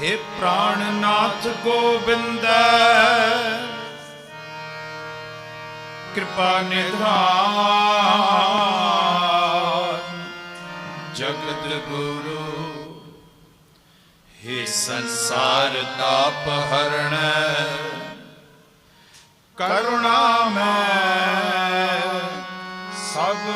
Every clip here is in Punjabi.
हे ਪ੍ਰਾਣਨਾਥ ਗੋਬਿੰਦ। ਕਿਰਪਾ ਨਿਧਾਨ। ਜਗਤ ਗੁਰੂ हे ਸੰਸਾਰ ਤਾਪ ਹਰਣ ਕਰੁਣਾ ਮੈਂ ਸਭ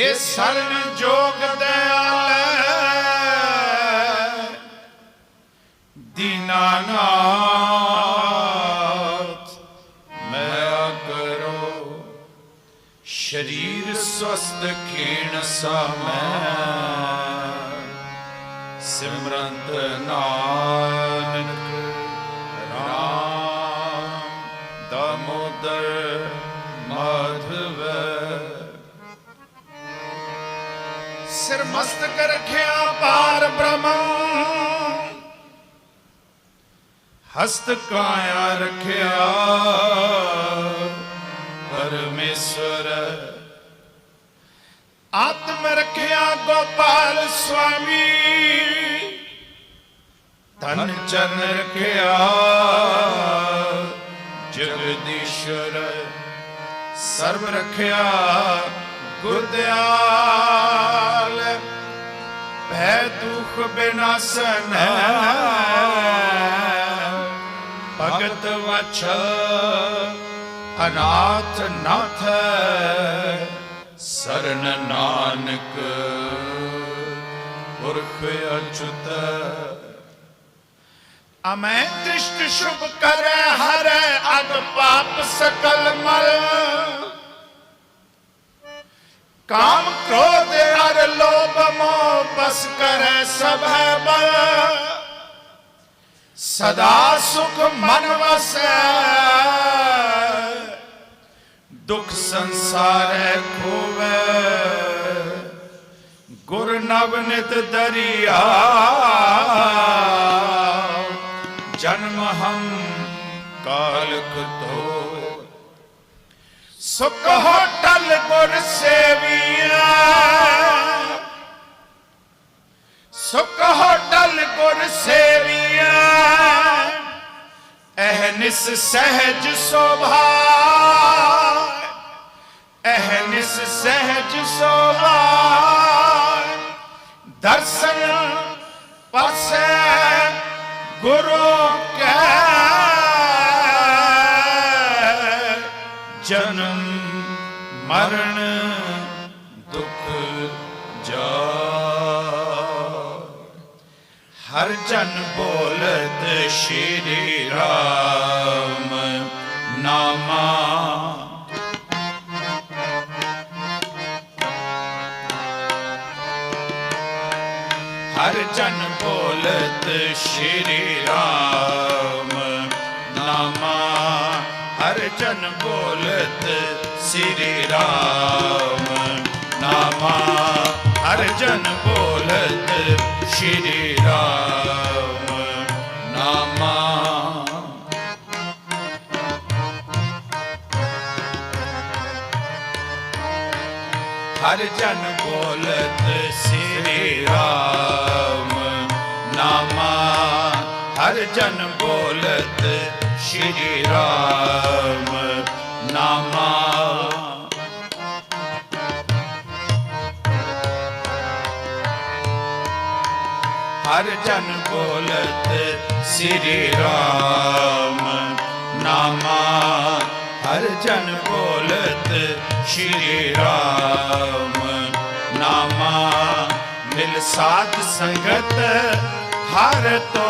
हे ਸਰਨ ਜੋਗ ਦਇਆਲ। ਦੀਨਾਨਾਥ ਮੈਂ ਕਰੋ। ਸ਼ਰੀਰ ਸਵਸਤ ਖੇਣ ਸਮੈ। ਸਿਮਰੰਤ ਨਾਨਕ ਮਸਤਕ ਰਖਿਆ ਪਾਰ ਬ੍ਰਹਮ। ਹਸਤ ਕਾਇਆ ਰਖਿਆ ਪਰਮੇਸ਼ਰ ਆਤਮ ਰਖਿਆ ਗੋਪਾਲ ਸੁਆਮੀ ਤਨ ਚਰਨ ਰਖਿਆ ਜਗਦੀਸ਼ਰ ਸਰਬ ਰਖਿਆ ਗੁਰਦਿਆਲ, ਭੈ ਦੁਖ ਬਿਨਾਸਨ ਭਗਤ ਵਛਲ ਅਨਾਥ ਨਾਥ ਸਰਨ ਨਾਨਕ ਪੁਰਖ ਅਚੁਤ ਅਮੈ ਦ੍ਰਿਸ਼ਟ ਸ਼ੁਭ ਕਰੈ, ਹਰੈ ਅਗ ਪਾਪ ਸਕਲ ਮਲ। ਕਾਮ ਕ੍ਰੋਧ ਅਰ ਲੋਭ ਮੋਹ ਬਸ ਕਰੈ ਸਭ ਹੈ ਬਲ। ਸਦਾ ਸੁਖ ਮਨ ਵਸੈ। ਦੁਖ ਸੰਸਾਰੈ ਖੋਵੈ। ਗੁਰ ਨਵ ਨਿਤ ਦਰਿਆ। ਜਨਮ ਹਮ ਕਾਲਕ ਤੋ ਸੁਖ ਹੋਟਲ ਗੁਰ ਸੇਵੀਆ ਸੁਖ ਹੋਟਲ ਗੁਰ ਸੇਵੀਆ ਅਹਨਿਸ ਸਹਿਜ ਸੋਭਾ ਅਹਨਿਸ ਸਹਿਜ ਸੋਭਾ ਦਰਸ਼ਨ ਪਰਸੈ ਗੁਰੂ ਮਰਨ ਦੁਖ ਜਾ ਹਰ ਜਨ ਬੋਲਤ ਸ਼੍ਰੀ ਰਾਮ ਨਾਮਾ। ਹਰ ਜਨ ਬੋਲਤ ਸ਼੍ਰੀ ਰਾਮ ਨਾਮਾ। ਹਰ ਜਨ ਬੋਲਤ ਸ੍ਰੀ ਰਾਮ ਨਾਮਾ ਹਰ ਜਨ ਬੋਲਤ ਸ਼੍ਰੀ ਰਾਮ ਨਾਮਾ। ਹਰ ਜਨ ਬੋਲਤ ਸ੍ਰੀ ਰਾਮ ਨਾਮਾ ਹਰ ਜਨ ਬੋਲਤ ਸ਼੍ਰੀ ਰਾਮ ਨਾਮਾ। ਹਰ ਜਨ ਬੋਲਤ ਸ੍ਰੀ ਰਾਮ। ਨਾਮਾ ਹਰ ਜਨ ਬੋਲਤ ਸ਼੍ਰੀ ਰਾਮ। ਨਾਮਾ ਮਿਲ ਸਾਧ ਸੰਗਤ ਹਰ ਤੋ।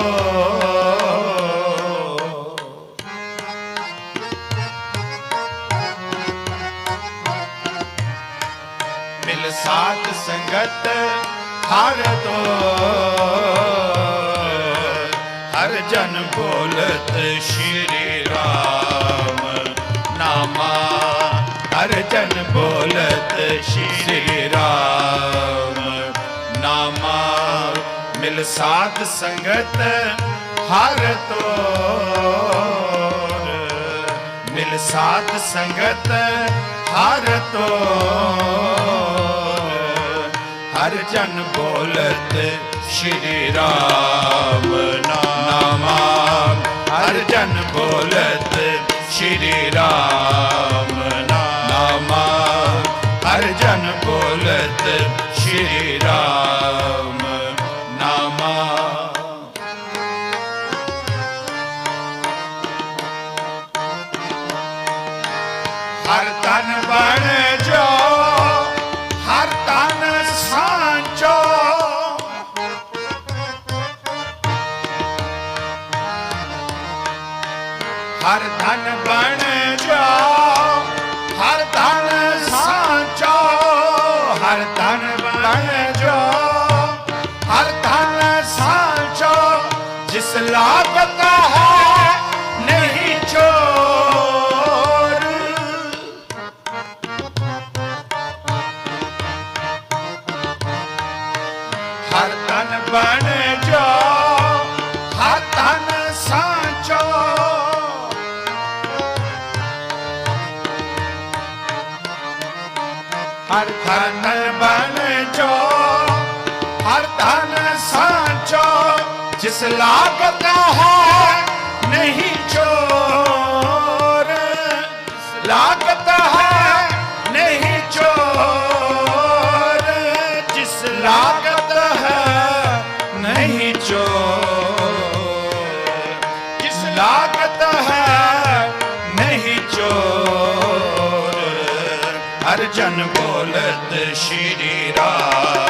ਮਿਲ ਸਾਧ ਸੰਗਤ ਹਰ ਤੋ ਹਰ ਜਨ ਬੋਲਤ ਸ਼੍ਰੀ ਰਾਮ ਨਾਮਾ ਹਰ ਜਨ ਬੋਲਤ ਸ਼੍ਰੀ ਰਾਮ ਨਾਮਾ ਮਿਲ ਸਾਧ ਸੰਗਤ ਹਰ ਤੋਰ ਮਿਲ ਸਾਧ ਸੰਗਤ ਹਰ ਤੋਰ ਹਰ ਜਨ ਬੋਲਤ ਸ਼੍ਰੀ ਰਾਮ ਨਾਮਾ। ਹਰ ਜਨ ਬੋਲਤ ਸ਼੍ਰੀ ਰਾਮ ਨਾਮਾ। ਹਰ ਜਨ ਬੋਲਤ ਸ਼੍ਰੀ ਰਾਮ ਨਾਮਾ। ਹਰ ਤਨ ਬਣ ਜੋ ਹਰ ਤਨ ਬਣ ਜਾ ਹਰ ਤਨ ਬਣ ਜੋ, ਹਰ ਤਨ ਸਾਂਚੋ ਜਿਸ ਲਾਗਤ ਹੈ ਨਹੀਂ ਚੋਰ। ਲਾਗਤ ਹੈ ਨਹੀਂ ਚੋਰ। ਜਿਸ ਲਾਗਤ ਹੈ ਨਹੀਂ ਚੋਰ। ਜਿਸ ਲਾਗਤ ਹੈ ਨਹੀਂ ਚੋਰ। ਹਰ ਜਨ ਬੋਲਤ ਸ਼੍ਰੀ ਰਾਮ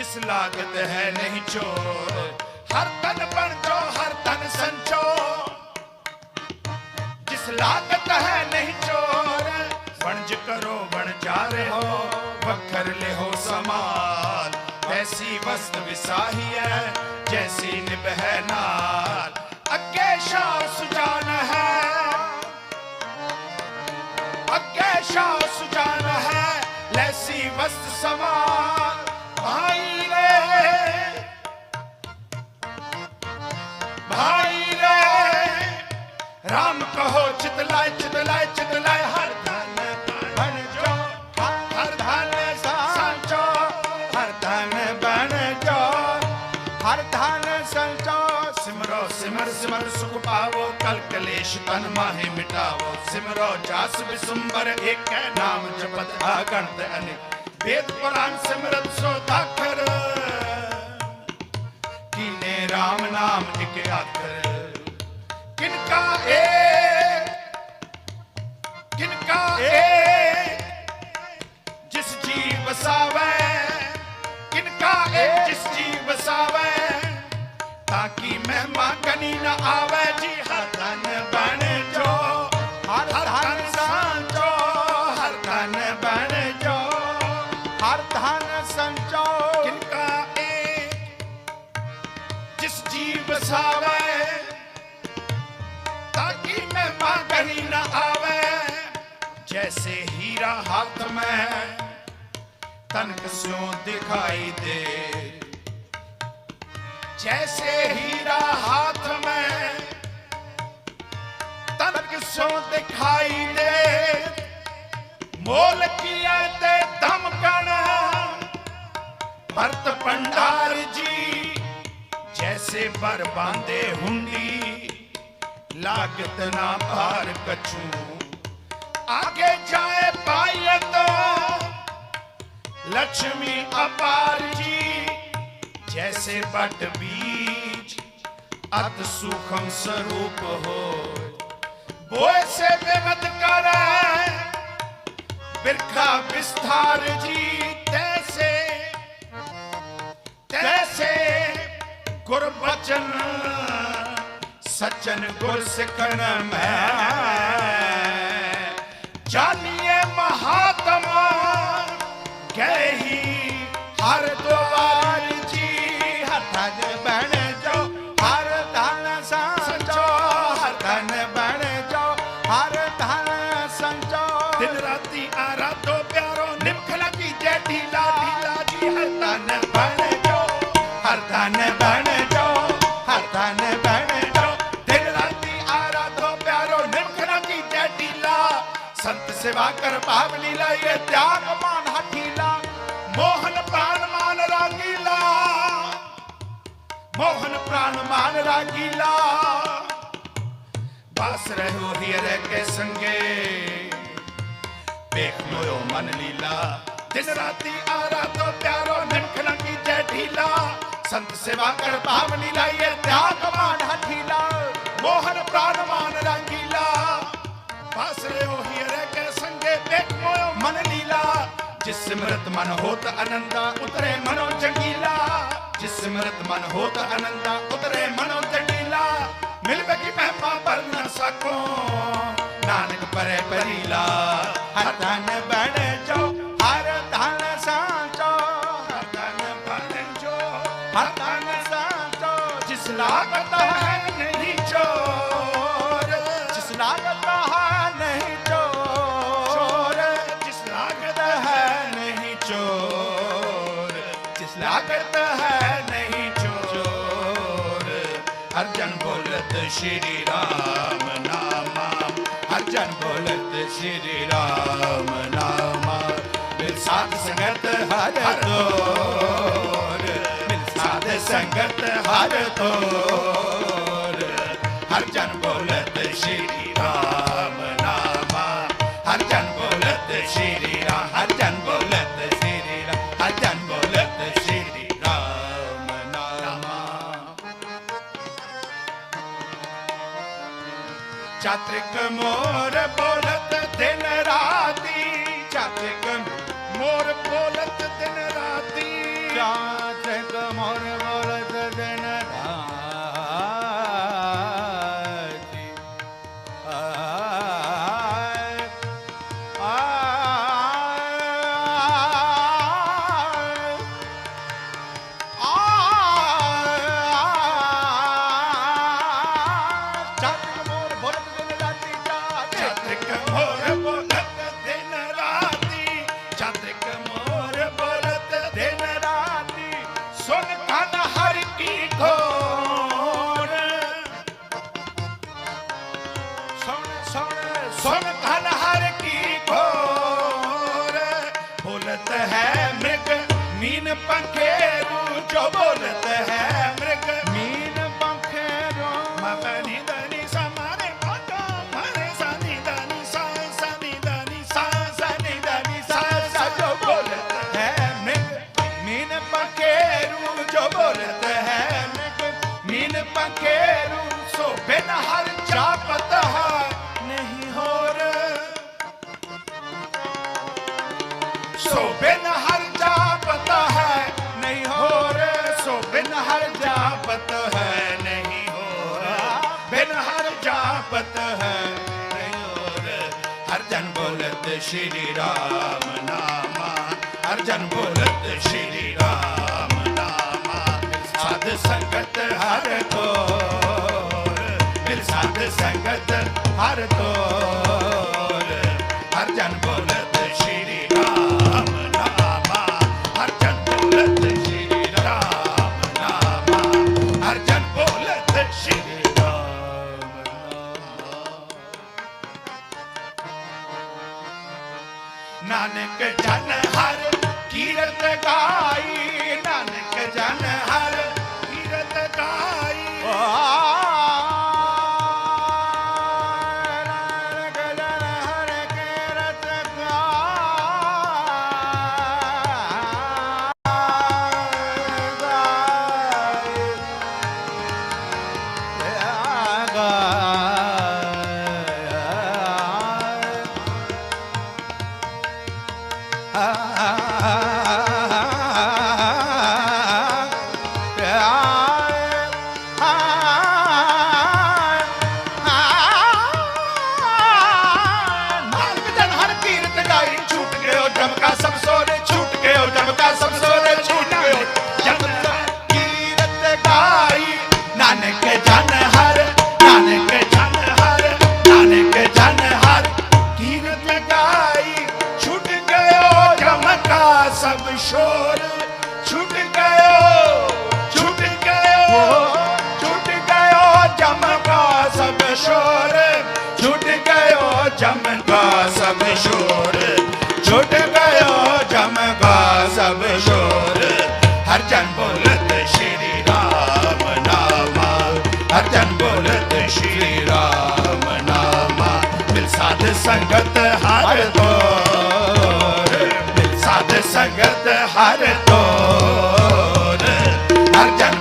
ਜਿਸ ਲਾਗਤ ਹੈ ਨਹੀਂ ਚੋਰ। ਹਰ ਤਨ ਬਣ ਜੋ, ਹਰ ਤਨ ਸੰਚੋ ਜਿਸ ਲਾਗਤ ਹੈ ਨਹੀਂ ਚੋਰ, ਵਣਜ ਕਰੋ ਵਣਜਾਰੇ ਹੋ ਵਖਰ ਲਿਹੋ ਸਮਾਨ ਐਸੀ ਵਸਤ ਵਿਸਾਹੀ ਹੈ ਜੈਸੀ ਨਿਭੈ ਨਾਲ। ਅੱਗੇ ਸ਼ਾਹ ਸੁਜਾਨ ਹੈ। ਅੱਗੇ ਸ਼ਾਹ ਸੁਜਾਨ ਹੈ, ਲੈਸੀ ਵਸਤ ਸਮਾਰ ਭਾਈ ਰੇ ਰਾਮ ਕਹੋ ਚਿਤਲਾਏ ਚਿਤਲਾਏ ਚਿਤਲਾਏ ਹਰ ਧਨ ਬਣ ਜੋ ਹਰ ਧਨ ਸਾਚੋ ਹਰ ਧਨ ਬਣ ਜੋ ਹਰ ਧਨ ਸੰਚੋ ਸਿਮਰੋ ਸਿਮਰ ਸਿਮਰ ਸੁਖ ਪਾਵੋ ਕਲ ਕਲੇਸ਼ ਤਨ ਮਾਹੇ ਮਿਟਾਵੋ ਸਿਮਰੋ ਜਾਸ ਬਿਸੁੰਬਰ ਏਕੈ ਨਾਮ ਜਪਤ ਆਗਣਤ ਅਨੇਕ ਵੇਦ ਪੁਰਾਨ ਸਿਮਰਤ ਸੋ ਦਾਖਰ RAM ਨਾਮ ਇਕ ਆਖਰ ਕਿਨਕਾ ਏ? ਕਿਨਕਾ ਏ? ਜਿਸ ਜੀ ਵਸਾਵੇ। ਕਿਨਕਾ ਏ? ਜਿਸ ਜੀ ਵਸਾਵੇ। ਤਾਂ ਕਿ ਮਹਿਮਾ ਕਨੀ ਨਾ ਆਵੇ? ਤੇਰਾ ਹੱਥ ਮੈਂ ਤਨਕ ਸਿਉ ਦਿਖਾਈ ਦੇ। ਜੈਸੇ ਹੀਰਾ ਹੱਥ ਮੈਂ ਤਨਕ ਸਿਉ ਦਿਖਾਈ ਦੇ। ਮੋਲ ਕੀਆ ਤੇ ਧਮਕਣ, ਭਰਤ ਪੰਡਾਰ ਜੀ, ਜੈਸੇ ਪਰ ਬਾਂਦੇ ਹੁੰਦੀ, ਲਾਗਤ ਨਾ ਭਾਰ ਕਛੂ। ਆਗੇ ਜਾਏ पायत लक्ष्मी अपार जी, जैसे बट बीज, अत सूखम स्वरूप हो। से बेमत करे, बिरखा विस्तार जी, तैसे तैसे गुरबचन, सचन गुर सिखन में। ਸੇਵਾ ਕਰ ਭਾਵ ਲੀਲਾ ਇਹ ਤਿਆਗ ਮਾਨ ਹਾਥੀ ਮੋਹਨ ਪ੍ਰਾਨ ਮਾਨ ਰਾਗੀਲਾ ਮੋਹਨ ਪ੍ਰਾਨ ਮਾਨ ਰਾਗੀਲਾ ਬਾਸ ਰਹਿਓ ਹੀਰੇ ਕੇ ਸੰਗੇ। ਵੇਖ ਮੋਇਓ ਮਨ ਲੀਲਾ। ਦਿਨ ਰਾਤੀ ਆਰਾ ਤੋ ਪਿਆਰੋ ਨਨਖਣਾ ਕੀ ਜੈ ਢੀਲਾ। ਸੰਤ ਸੇਵਾ ਕਰ ਭਾਵ ਲੀਲਾ ਇਹ ਤਿਆਗ ਮਾਨ ਹਾਥੀ ਮੋਹਨ ਪ੍ਰਾਨ ਮਾਨ ਰਾਗੀਲਾ ਬਾਸ ਰਹਿਓ ਹੀਰੇ ਜਿਸ ਸਿਮਰਤ ਮਨ ਹੋਤ ਆਨੰਦਾ, ਉਤਰੇ ਮਨੋ ਚੰਗੀਲਾ। ਜਿਸ ਸਿਮਰਤ ਮਨ ਹੋਤ ਆਨੰਦਾ, ਉਤਰੇ ਮਨੋ ਚੰਗੀਲਾ। ਮਿਲ ਬਗੀ ਮਹਿਮਾ ਪਰ ਨਾ ਸਕੋ, ਨਾਨਕ ਪਰੇ ਪਰੀਲਾ। ਹਰ ਧਨ ਬਣ ਜੋ, ਹਰ ਧਨ ਸੰਚੋ। ਹਰ ਤਨ ਬਣ ਜੋ, ਹਰ ਧਨ ਸੰਚੋ। ਜਿਸ ਲਾਗਤ ਹੈ ਨਹੀਂ ਚੋਰ ਹਰ ਜਨ ਬੋਲਤ ਸ਼੍ਰੀ ਰਾਮ ਨਾਮਾ ਹਰ ਜਨ ਬੋਲਤ ਸ਼੍ਰੀ ਰਾਮ ਨਾਮਾ ਮਿਲ ਸਾਧ ਸੰਗਤ ਹਰ ਤੋਰ ਮਿਲ ਸਾਧ ਸੰਗਤ ਹਰ ਤੋਰ ਹਰ ਜਨ ਬੋਲਤ ਸ਼੍ਰੀ ਰਾਮ ਚਾਤ੍ਰਿਕ ਮੋਰ ਬੋਲਤ ਦਿਨ ਰਾਤੀ ਚਾਤ੍ਰਿਕ ਮੋਰ ਬੋਲਤ ਜੋ ਬੋਲਤ ਹੈ ਮ੍ਰਿਗ ਮੀਨ ਪੰਖੇਰੋ ਮਗਨੀ ਦਨੀ ਸਮਾਰੇ ਮੋਟੋ ਮਰੇ ਸਨੀ ਦਨੀ ਸਾ ਸਨੀ ਦਨੀ ਸਾ ਸਨੀ ਦਨੀ ਸਾ ਸਾ, ਜੋ ਬੋਲਤ ਹੈ ਮ੍ਰਿਗ ਮੀਨ ਪੰਖੇਰੋ ਜੋ ਬੋਲਤ ਹੈ ਮ੍ਰਿਗ ਮੀਨ ਪੰਖੇਰੋ ਸੋ ਬਿਨ ਹਰ ਚਾਪ श्री राम नामा हर जन बोलत श्री राम नामा साध संगत हर तो फिर साध संगत हर तो हर जन बोलत श्री कीरत गाई छूट गयो जम का सब शोर छूट गयो छूट गयो छूट गयो जम का सब शोर छूट गयो जम का सब शोर छूट गयो जम का सब शोर हर जन बोलत श्री राम नामा हर जन बोलत श्री राम नामा ਸਾਧ ਸੰਗਤ ਹਰ ਤੋਰ। ਸਾਧ ਸੰਗਤ ਹਰ ਤੋਰ। ਹਰ ਜਨ